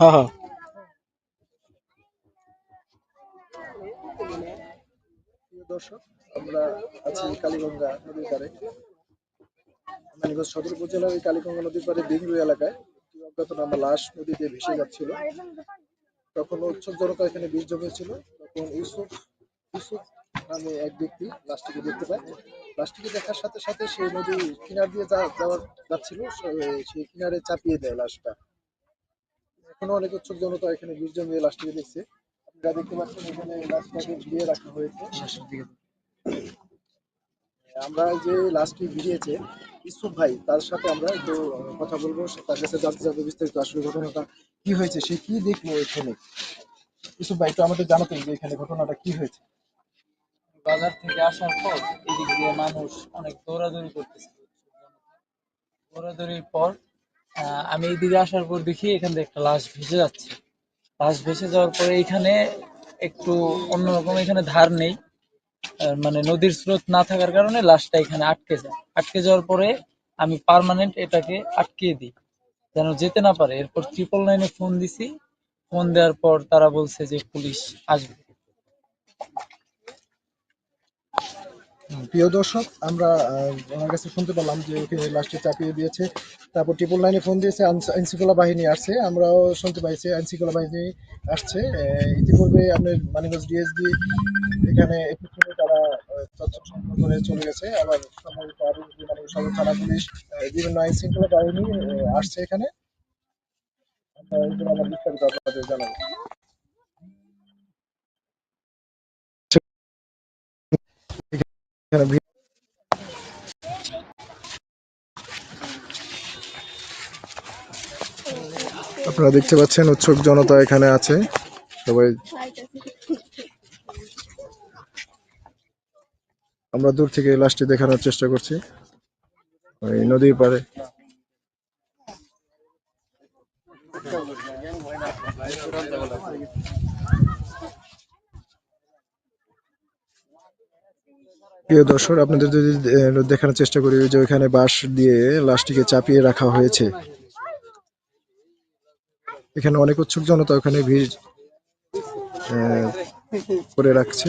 হ্যাঁ। হ্যাঁ প্রিয় দর্শক আমরা আছি কালীগঙ্গা নদীর মানিকগঞ্জ সদর উপজেলার এই কালীগঙ্গা নদীর এলাকায় অজ্ঞাতনামা লাশ নদীতে ভেসে যাচ্ছিল। তখন উৎসব জনতা এখানে বীজ জমিয়েছিল তখন ইউসুফ ইউসুফ নামে এক ব্যক্তি লাশটিকে দেখতে পায়। লাশটিকে দেখার সাথে সাথে সেই নদী কিনার দিয়ে যা যাওয়ার যাচ্ছিল সে- সেই কিনারে চাপিয়ে দেয় লাশটা। এখনও অনেক উৎসুক জনতা এখানে বীজ জমিয়ে লাশটিকে দেখছে। আপনারা দেখতে পাচ্ছেন এখানে লাশটাকে ঝুলিয়ে রাখা হয়েছে। আমরা যে লাস্টে ভিড়িয়েছে ইসুফ ভাই তার সাথে আমরা একটু কথা বলব। তার কাছে জানতে চাইব বিস্তারিত আসলে ঘটনাটা কি হয়েছে সে কি দেখল এখানে? ইসুফ ভাই একটু আমাদের জানাতেন যে এখানে ঘটনাটা কি হয়েছে। বাজার থেকে আসার পর এদিক দিয়ে মানুষ অনেক দৌড়াদৌড়ি করতেছে। দৌড়াদৌড়ির পর আমি এদিকে আসার পর দেখি এখান থেকে একটা লাশ ভেসে যাচ্ছে। লাশ ভেসে যাওয়ার পরে এখানে একটু অন্যরকম এখানে ধার নেই। মানে নদীর স্রোত না থাকার কারণে লাশটা এখানে আটকে যায়। আটকে যাওয়ার পরে আমি পার্মানেন্ট এটাকে আটকিয়ে দিই, যেন যেতে না পারে। এরপর ট্রিপল নাইনে ফোন দিছি। ফোন দেওয়ার পর তারা বলছে যে পুলিশ আসবে। প্রিয় দর্শক, আমরা ওনার কাছে শুনতে পেলাম যে ওকে লাশটি চাপিয়ে দিয়েছে। তারপর ট্রিপল লাইনে ফোন দিয়েছে আইন- আইনশৃঙ্খলা বাহিনী আসছে। আমরাও শুনতে পাইছি আইনশৃঙ্খলা বাহিনী আসছে। ইতিপূর্বে আপনার মানিকগঞ্জ ডিএসডি এখানে একটু তারা তথ্য করে চলে গেছে, আবার পুলিশ বিভিন্ন বাহিনী আসছে এখানে। বিস্তারিত জানাব। এখানে আপনারা দেখতে পাচ্ছেন উৎসুক জনতা এখানে আছে। সবাই আমরা দূর থেকে লাশটি দেখানোর চেষ্টা করছি। ওই নদীর পাড়ে। প্রিয় দর্শক, আপনাদের যদি দেখানোর চেষ্টা করি যে ওইখানে বাঁশ দিয়ে লাশটিকে চাপিয়ে রাখা হয়েছে। এখানে অনেক উৎসুক জনতা ওখানে ভিড় করে রাখছে।